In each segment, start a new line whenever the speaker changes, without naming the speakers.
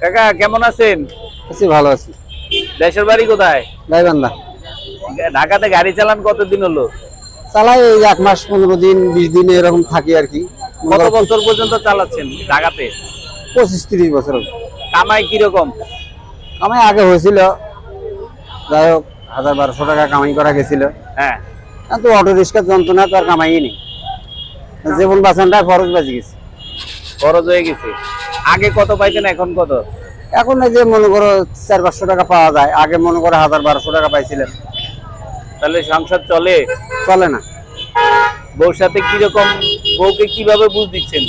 কাকা কেমন আছেন?
আছি ভালো আছি।
দেশের বাড়ি কোথায়?
গাইবান্ধা।
ঢাকাতে গাড়ি চালান কতদিন হলো?
চালাই এই এক মাস পনেরো দিন বিশ দিন এরকম থাকি আর কি।
কত বছর পর্যন্ত চালাচ্ছেন ঢাকাতে?
পঁচিশ তিরিশ বছর
কামাই কীরকম?
কামাই আগে হয়েছিল। যাই হোক হাজার বারোশো টাকা কামাই করা গেছিল।
হ্যাঁ।
কিন্তু অটো রিক্সার যন্ত্রণা তো আর কামাই নেই। জীবন বাঁচানটা খরচ বাঁচি গেছে।
খরচ হয়ে গেছে। আগে কত পাইতেন এখন কত?
এখন এই যে মনে করো চার পাঁচশো টাকা পাওয়া যায়। আগে মনে করো হাজার বারোশো টাকা পাইছিলেন।
তাহলে সংসার চলে?
চলে না।
বউর সাথে কীরকম বউকে কীভাবে বুঝ দিচ্ছেন?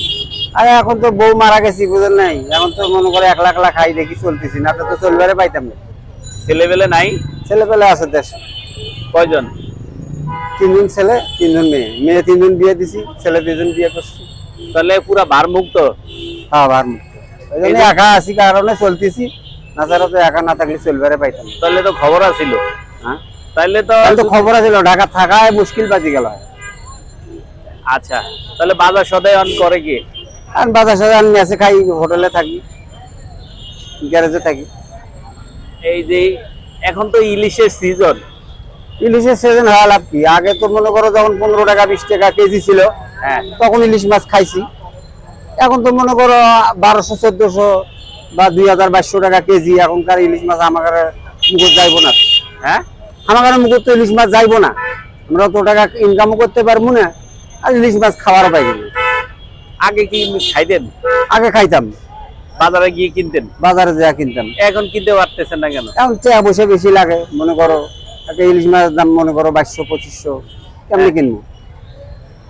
আরে এখন তো বউ মারা গেছি বুঝেন নাই। এখন তো মনে করো এক লাখ লাখ খাই দেখি চলতেছি না তো চলবারে পাইতাম না।
ছেলেবেলে নাই?
ছেলে পেলে আছে দেশে।
কয়জন?
তিনজন ছেলে তিনজন মেয়ে। মেয়ে তিনজন বিয়ে দিছি ছেলে দুজন বিয়ে করছি।
তাহলে পুরা ভার মুক্ত?
একা আছি কারণে চলতেছি। না ছাড়া তো একা না থাকলে চলবারে পাইতাম
তাহলে তো খবর আছিল।
হ্যাঁ?
তাহলে তো
তো খবর আছিল ঢাকা থাকায় মুশকিল বাজি গেল।
আচ্ছা তাহলে বাজার সদাই অন করে কি?
আর বাজার খাই হোটেলে থাকি গ্যারেজে থাকি।
এই যে এখন তো ইলিশের সিজন
ইলিশের সিজন হওয়া লাভ কি? আগে তো মনে করো যখন পনেরো টাকা বিশ টাকা কেজি ছিল
হ্যাঁ।
তখন ইলিশ মাছ খাইছি। এখন তো মনে করো বারোশো চোদ্দশো বা দুই হাজার বাইশশো টাকা কেজি এখনকার ইলিশ মাছ আমার মুখত যাইবো না।
হ্যাঁ?
আমার মুখত তো ইলিশ মাছ যাইবো না। আমরা তো টাকা ইনকামও করতে পারব না আর ইলিশ মাছ খাওয়ারও পাইবো
আগে কি খাইতেন?
আগে খাইতাম।
বাজারে গিয়ে কিনতেন?
বাজারে যা কিনতাম।
এখন কিনতে পারতেছেন না কেন?
এখন চেয়া বসে বেশি লাগে মনে করো একটা ইলিশ মাছের দাম মনে করো বাইশশো পঁচিশশো কেমনি কিনবো।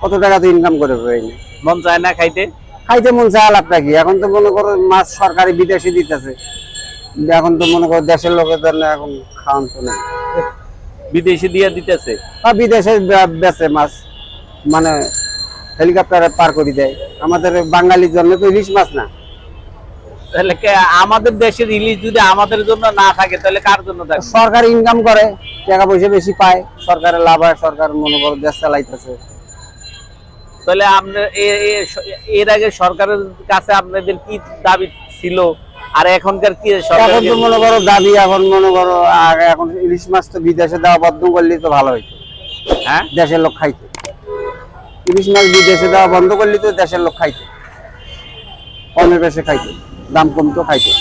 কত টাকা তো ইনকাম করে
মন চায় না খাইতে?
খাইতে মন চায় লাভটা কি এখন তো মনে করো মাছ সরকারি বিদেশি দিতেছে। এখন তো মনে করো দেশের লোকের জন্য এখন খাওয়ান তো নেই।
বিদেশি দিয়ে দিতেছে?
আর বিদেশে বে- বেচে মাছ। মানে হেলিকপ্টারে পার করে দেয়। আমাদের বাঙালির জন্য তো ইলিশ মাছ না।
তাহলে আমাদের দেশের ইলিশ যদি আমাদের জন্য না থাকে তাহলে কার জন্য থাকে?
সরকার ইনকাম করে টাকা পয়সা বেশি পায় সরকারের লাভ হয় সরকার মনে করো দেশ চালাইতেছে।
তাহলে আপনার এর আগে সরকারের কাছে আপনাদের কি দাবি ছিল? আর এখনকার কি
এখন তো মনে করো দাবি এখন মনে করো আগে এখন ইলিশ মাছ তো বিদেশে দেওয়া বন্ধ করলে তো ভালো হইতো।
হ্যাঁ?
দেশের লোক খাইতো। ইলিশ মাছ বিদেশে দেওয়া বন্ধ করলে তো দেশের লোক খাইতো। কমে বেশি খাইতো দাম কমতো খাইতো।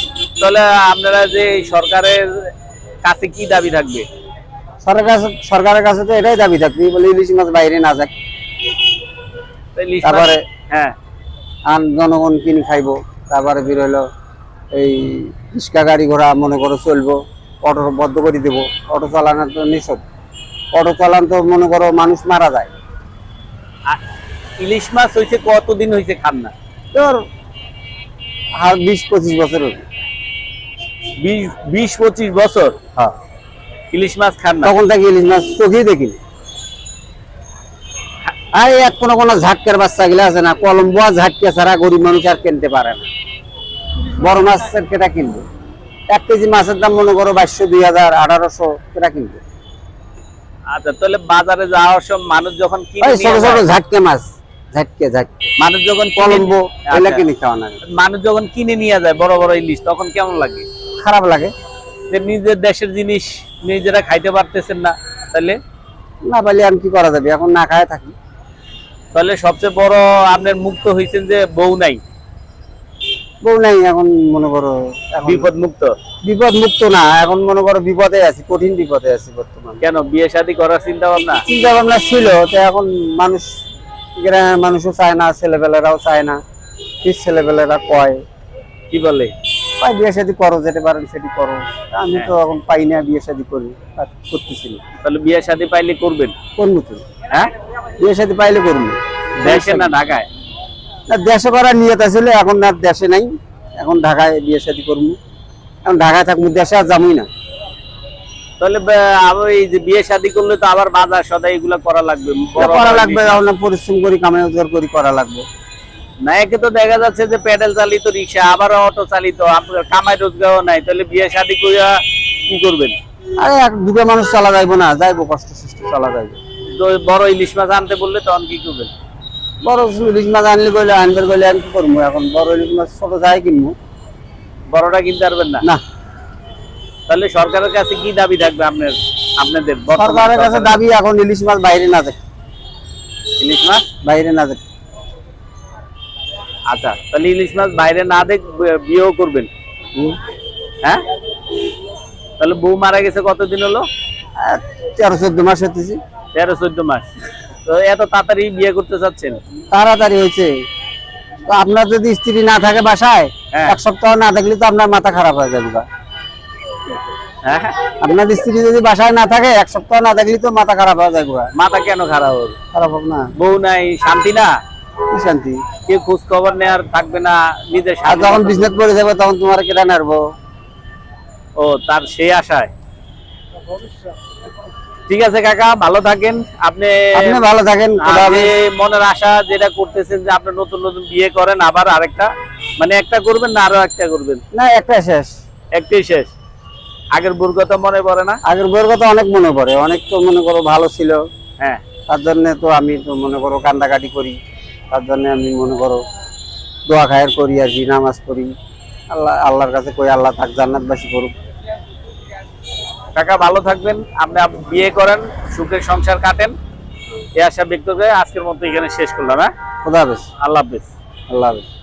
তাহলে আপনারা যে সরকারের কাছে কি দাবি থাকবে?
সরকারের কাছে সরকারের কাছে তো এটাই দাবি থাকবে বলে ইলিশ মাছ বাইরে না
মাছ-
তারপরে
হ্যাঁ।
আন জনগণ কিনে খাইবো তারপরে বের হলো এই রিক্সা গাড়ি ঘোড়া মনে করো চলবো অটো বন্ধ করে দেবো অটো চালানো তো নিষেধ। অটো চালান তো মনে করো মানুষ মারা যায়।
ইলিশ মাছ হয়েছে কতদিন হয়েছে খান না
তোর আর বিশ পঁচিশ বছর
বিশ পঁচিশ বছর?
হ্যাঁ।
ইলিশ মাছ খান না
তখন থেকে ইলিশ মাছ চোখেই দেখিনি। আর এক কোনো কোনো ঝাটকের বাচ্চা গুলো আছে না কলম্বো ঝাটকে ছাড়া গরিব মানুষ আর কিনতে পারে না। বড় মাছের কেটা কিনবে? এক কেজি মাছের দাম মনে করো বাইশশো দুই হাজার আঠারোশো কেটা কিনবে।
আচ্ছা তাহলে বাজারে যাওয়ার সময় মানুষ যখন
ছোট ছোট ঝাটকে মাছ ঝাটকে ঝাটকে।
মানুষ যখন কিনে-
কলম্বো এগুলা
আচ্ছা,
কিনে খাওয়া না।
মানুষ যখন কিনে নিয়ে যায় বড় বড় ইলিশ তখন কেমন লাগে?
খারাপ লাগে।
যে নিজের দেশের জিনিস নিজেরা খাইতে পারতেছেন না তাহলে
না পারলে আমি কি করা যাবে? এখন না খায় থাকি।
তাহলে সবচেয়ে বড় আপনার মুক্ত হয়েছেন যে বউ নাই?
বউ নাই এখন মনে করো
বিপদ মুক্ত?
বিপদ মুক্ত না এখন মনে করো বিপদে আছি কঠিন বিপদে আছি বর্তমানে।
কেন বিয়ে শাদী করার চিন্তা ভাবনা
চিন্তা ভাবনা ছিল তো এখন মানুষ গ্রামের মানুষও চায় না ছেলেবেলেরাও চায় না ঠিক ছেলেবেলেরা কয়?
কি বলে?
ভাই বিয়ে শাদি করো যেতে পারেন সেটি করো। আমি তো এখন পাই না বিয়ে শাদি করি করতেছি না।
তাহলে বিয়ে শাদী পাইলে করবেন?
করব তো।
হ্যাঁ?
বিয়ে শাদি পাইলে করব।
দেশে না ঢাকায়?
না দেশে করার নিয়ত আছিল এখন আর দেশে নাই। এখন ঢাকায় বিয়ে শাদি করব। এখন ঢাকায় থাকব দেশে আর যাবই না।
তাহলে যে বিয়ে শাদী করলে তো আবার বাজার সদাই এগুলো করা লাগবে।
করা লাগবে পরিশ্রম করি কামাই রোজগার করি করা লাগবে।
না একে তো দেখা যাচ্ছে যে প্যাডেল চালিত রিক্সা আবার অটো চালিত আপনার কামাই রোজগারও নাই। তাহলে বিয়ে শাদী করিয়া কি করবেন?
আরে এক দুটো মানুষ চালা যাইবো না যাইবো কষ্ট সৃষ্ট চালা যাইবো।
তো বড় ইলিশ মাছ আনতে বললে তখন কি করবেন?
বড় ইলিশ মাছ আনলে গেলে আনবার গেলে আমি করব এখন? বড় ইলিশ মাছ ছোট যাই কিনবো
বড়টা কিনতে পারবেন না?
না।
তাহলে সরকারের কাছে কি দাবি থাকবে আপনার আপনাদের
সরকারের কাছে দাবি এখন ইলিশ মাছ বাইরে না যায়।
ইলিশ মাছ?
বাইরে না যায়।
আচ্ছা তাহলে ইলিশ মাছ বাইরে না দেখ বিয়েও করবেন। হ্যাঁ? তাহলে বউ মারা গেছে কতদিন হলো?
তেরো চোদ্দ মাস হতেছি
তেরো চোদ্দ মাস। তো এত তাড়াতাড়ি বিয়ে করতে চাচ্ছেন?
তাড়াতাড়ি হয়েছে। তো আপনার যদি স্ত্রী না থাকে বাসায়
হ্যাঁ।
এক সপ্তাহ না থাকলে তো আপনার মাথা খারাপ হয়ে যাবে আপনার স্ত্রী যদি বাসায় না থাকে এক সপ্তাহ না থাকলে তো মাথা খারাপ হয়ে যাবে
মাথা কেন খারাপ হবে?
খারাপ হবে না।
বউ নাই শান্তি না?
শান্তি?
কে খোঁজ খবর নেওয়ার থাকবে না নিজের
যখন বিজনেস করে যাবে তখন তোমার কেটা নাড়বো?
ও তার সেই আশায়? ঠিক আছে কাকা ভালো থাকেন। আপনি
আপনি ভালো থাকেন
আপনি মনের আশা যেটা করতেছেন যে আপনি নতুন নতুন বিয়ে করেন আবার আরেকটা। মানে একটা করবেন না আরও একটা করবেন?
না একটা শেষ।
একটাই শেষ। আগের বুর কথা মনে পড়ে না?
আগের বইয়ের কথা অনেক মনে পড়ে। অনেক তো মনে করো ভালো ছিল।
হ্যাঁ।
তার জন্য তো আমি তো মনে করো কান্দাকাটি করি। তার জন্য আমি মনে করো দোয়া খায়ের করি আর কি নামাজ পড়ি। আল্লাহ আল্লাহর কাছে কই আল্লাহ থাক জান্নাতবাসী করুক।
কাকা ভালো থাকবেন। আপনি বিয়ে করেন সুখের সংসার কাটেন। এ আশা ব্যক্ত করে আজকের মতো এখানে শেষ করলাম হ্যাঁ?
খুদা হাফেজ।
আল্লাহ হাফিজ।
আল্লাহ হাফেজ।